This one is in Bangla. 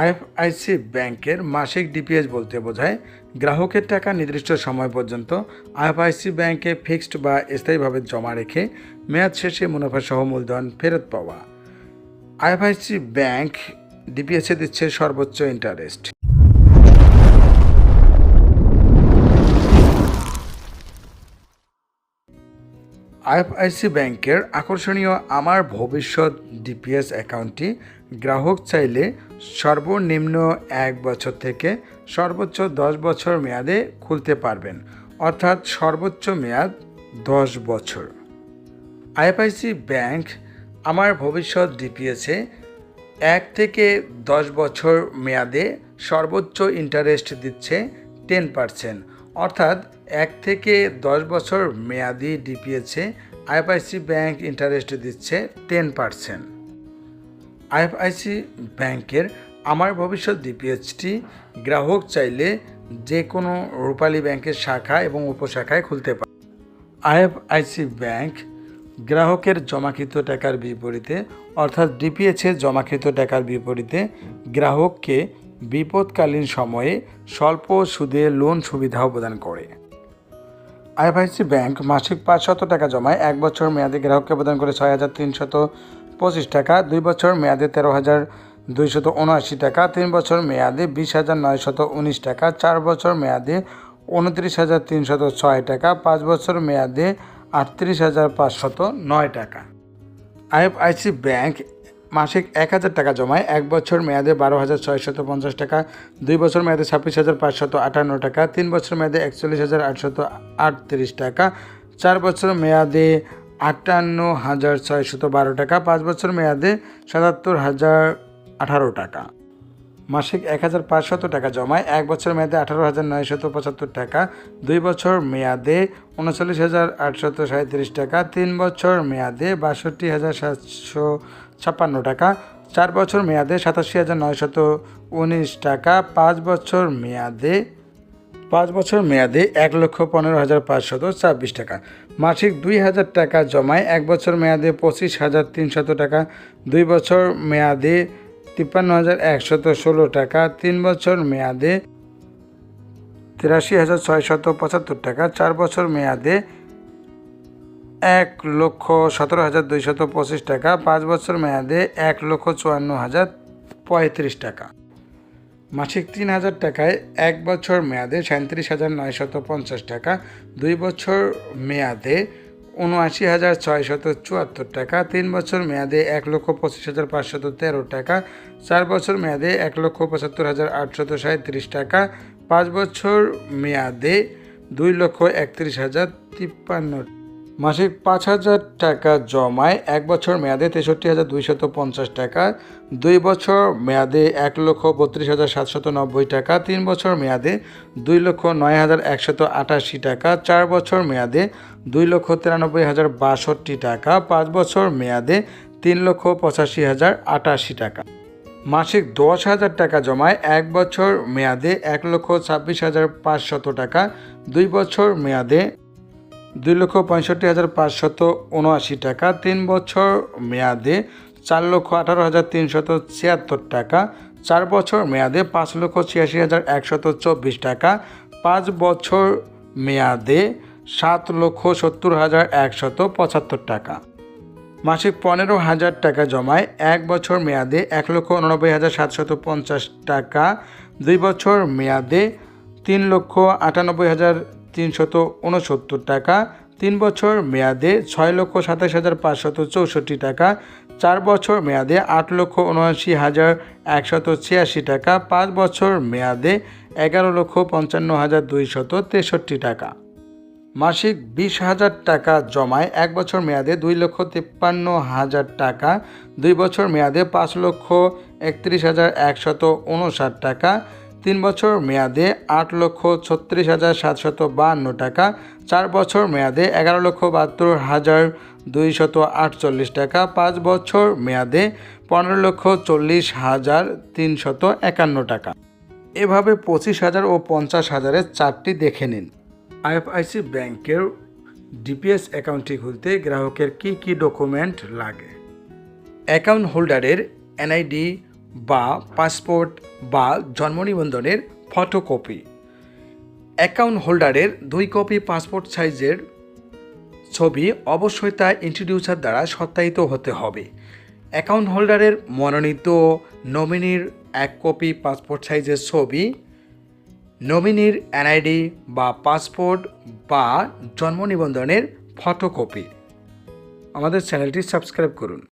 আইএফআইসি ব্যাংকের মাসিক ডিপিএস বলতে বোঝায়, গ্রাহকের টাকা নির্দিষ্ট সময় পর্যন্ত আইএফআইসি ব্যাংকে ফিক্সড বা স্থায়ীভাবে জমা রেখে মেয়াদ শেষে মুনাফা সহ মূলধন ফেরত পাওয়া। আইএফআইসি ব্যাংক ডিপিএসে দিচ্ছে সর্বোচ্চ ইন্টারেস্ট। আইএফআইসি ব্যাংকের আকর্ষণীয় আমার ভবিষ্যৎ ডিপিএস অ্যাকাউন্টটি গ্রাহক চাইলে সর্বনিম্ন এক বছর থেকে সর্বোচ্চ দশ বছর মেয়াদে খুলতে পারবেন, অর্থাৎ সর্বোচ্চ মেয়াদ দশ বছর। আইএফআইসি ব্যাংক আমার ভবিষ্যৎ ডিপিএসে এক থেকে দশ বছর মেয়াদে সর্বোচ্চ ইন্টারেস্ট দিচ্ছে টেন পার্সেন্ট, অর্থাৎ এক থেকে দশ বছর মেয়াদি ডিপিএসে আইএফআইসি ব্যাংক ইন্টারেস্ট দিচ্ছে টেন পার্সেন্ট। আইএফআইসি ব্যাংকের আমার ভবিষ্যৎ ডিপিএসটি গ্রাহক চাইলে যে কোনো রূপালী ব্যাংকের শাখা এবং উপশাখায় খুলতে পারে। আইএফআইসি ব্যাংক গ্রাহকের জমাকৃত টাকার বিপরীতে, অর্থাৎ ডিপিএসে জমাকৃত টাকার বিপরীতে গ্রাহককে বিপদকালীন সময়ে স্বল্প সুদে লোন সুবিধাও প্রদান করে। আইএফআইসি ব্যাংক মাসিক পাঁচশত টাকা জমায়, এক বছর মেয়াদে গ্রাহককে প্রদান করে ছয় হাজার তিনশত পঁচিশ টাকা, দুই বছর মেয়াদে তেরো হাজার দুইশত উনআশি টাকা, তিন বছর মেয়াদে বিশ হাজার নয়শত উনিশ টাকা, চার বছর মেয়াদে উনত্রিশ হাজার তিনশত ছয় টাকা, পাঁচ বছর মেয়াদে আটত্রিশ হাজার পাঁচশত নয় টাকা। আইএফআইসি ব্যাংক মাসিক এক হাজার টাকা জমায়, এক বছর মেয়াদে বারো হাজার ছয়শত পঞ্চাশ টাকা, দুই বছর মেয়াদে ছাব্বিশ হাজার পাঁচশত আটান্ন টাকা, তিন বছর মেয়াদে একচল্লিশ হাজার আটশত আটত্রিশ টাকা, চার বছর মেয়াদে আটান্ন হাজার ছয়শত বারো টাকা, পাঁচ বছর মেয়াদে সাতাত্তর হাজার আঠারো টাকা। মাসিক এক হাজার পাঁচশত টাকা জমায়, এক বছর মেয়াদে আঠারো হাজার নয়শত পঁচাত্তর টাকা, দুই বছর মেয়াদে উনচল্লিশ হাজার আটশত সাঁত্রিশ টাকা, তিন বছর মেয়াদে বাষট্টি হাজার সাতশো ছাপ্পান্ন টাকা, চার বছর মেয়াদে সাতাশি হাজার নয়শত উনিশ টাকা, পাঁচ বছর মেয়াদে পাঁচ বছর মেয়াদে এক লক্ষ পনেরো হাজার পাঁচশত ছাব্বিশ টাকা। মাসিক দুই হাজার টাকা জমায় এক বছর মেয়াদে পঁচিশ হাজার তিনশত টাকা, দুই বছর মেয়াদে তিপ্পান্ন হাজার একশত ষোলো টাকা, তিন বছর মেয়াদে তিরাশি হাজার ছয়শত পঁচাত্তর টাকা, চার বছর মেয়াদে এক লক্ষ সতেরো হাজার দুইশত পঁচিশ টাকা, পাঁচ বছর মেয়াদে এক লক্ষ চুয়ান্ন হাজার পঁয়ত্রিশ টাকা। মাসিক তিন হাজার টাকায় এক বছর মেয়াদে সাঁত্রিশ হাজার নয়শত পঞ্চাশ টাকা, দুই বছর মেয়াদে উনআশি হাজার ছয়শত চুয়াত্তর টাকা, তিন বছর মেয়াদে এক লক্ষ পঁচিশ হাজার পাঁচশত তেরো টাকা, চার বছর মেয়াদে এক লক্ষ পঁচাত্তর হাজার আটশত সাঁত্রিশ টাকা, পাঁচ বছর মেয়াদে দুই লক্ষ একত্রিশ হাজার তিপ্পান্ন মাসিক পাঁচ হাজার টাকা জমায়, এক বছর মেয়াদে তেষট্টি হাজার দুইশত পঞ্চাশ টাকা, দুই বছর মেয়াদে এক লক্ষ বত্রিশ হাজার সাতশত নব্বই টাকা, তিন বছর মেয়াদে দুই লক্ষ নয় হাজার একশত আটাশি টাকা, চার বছর মেয়াদে দুই লক্ষ তিরানব্বই হাজার বাষট্টি টাকা, পাঁচ বছর মেয়াদে তিন লক্ষ পঁচাশি হাজার আটাশি টাকা। মাসিক দশ হাজার টাকা জমায়, এক বছর মেয়াদে এক লক্ষ ছাব্বিশ হাজার পাঁচশত টাকা, দুই বছর মেয়াদে দুই লক্ষ পঁয়ষট্টি হাজার পাঁচশত উনআশি টাকা, তিন বছর মেয়াদে চার লক্ষ আঠারো হাজার তিনশত ছিয়াত্তর টাকা, চার বছর মেয়াদে পাঁচ লক্ষ ছিয়াশি হাজার একশত চব্বিশ টাকা, পাঁচ বছর মেয়াদে সাত লক্ষ সত্তর হাজার একশত পঁচাত্তর টাকা। মাসিক পনেরো হাজার টাকা জমায় এক বছর মেয়াদে এক লক্ষ উননব্বই হাজার সাতশত পঞ্চাশ টাকা, দুই বছর মেয়াদে তিন লক্ষ আটানব্বই হাজার তিনশত উনসত্তর টাকা, তিন বছর মেয়াদে ছয় লক্ষ সাতাশ হাজার পাঁচশত চৌষট্টি টাকা, চার বছর মেয়াদে আট লক্ষ উনআশি হাজার একশত ছিয়াশি টাকা, পাঁচ বছর মেয়াদে এগারো লক্ষ পঞ্চান্ন হাজার দুইশত তেষট্টি টাকা। মাসিক বিশ হাজার টাকা জমায় এক বছর মেয়াদে দুই লক্ষ তিপ্পান্ন হাজার টাকা, দুই বছর মেয়াদে পাঁচ লক্ষ একত্রিশ হাজার একশত উনষাট টাকা তিন বছর মেয়াদে আট লক্ষ ছত্রিশ হাজার সাতশত বাহান্ন টাকা, চার বছর মেয়াদে এগারো লক্ষ বাহাত্তর হাজার দুইশত আটচল্লিশ টাকা, পাঁচ বছর মেয়াদে পনেরো লক্ষ চল্লিশ হাজার তিনশত একান্ন টাকা। এভাবে পঁচিশ হাজার ও পঞ্চাশ হাজারের চারটি দেখে নিন। আইএফআইসি ব্যাংকের ডিপিএস অ্যাকাউন্টটি খুলতে গ্রাহকের কী কী ডকুমেন্ট লাগে? অ্যাকাউন্ট হোল্ডারের এনআইডি বা পাসপোর্ট বা জন্ম নিবন্ধনের ফটোকপি। অ্যাকাউন্ট হোল্ডারের দুই কপি পাসপোর্ট সাইজের ছবি অবশ্যই তা ইন্ট্রোডিউসার দ্বারা সত্যায়িত হতে হবে। অ্যাকাউন্ট হোল্ডারের মনোনীত নমিনির এক কপি পাসপোর্ট সাইজের ছবি, নমিনির এনআইডি বা পাসপোর্ট বা জন্ম নিবন্ধনের ফটোকপি। আমাদের চ্যানেলটি সাবস্ক্রাইব করুন।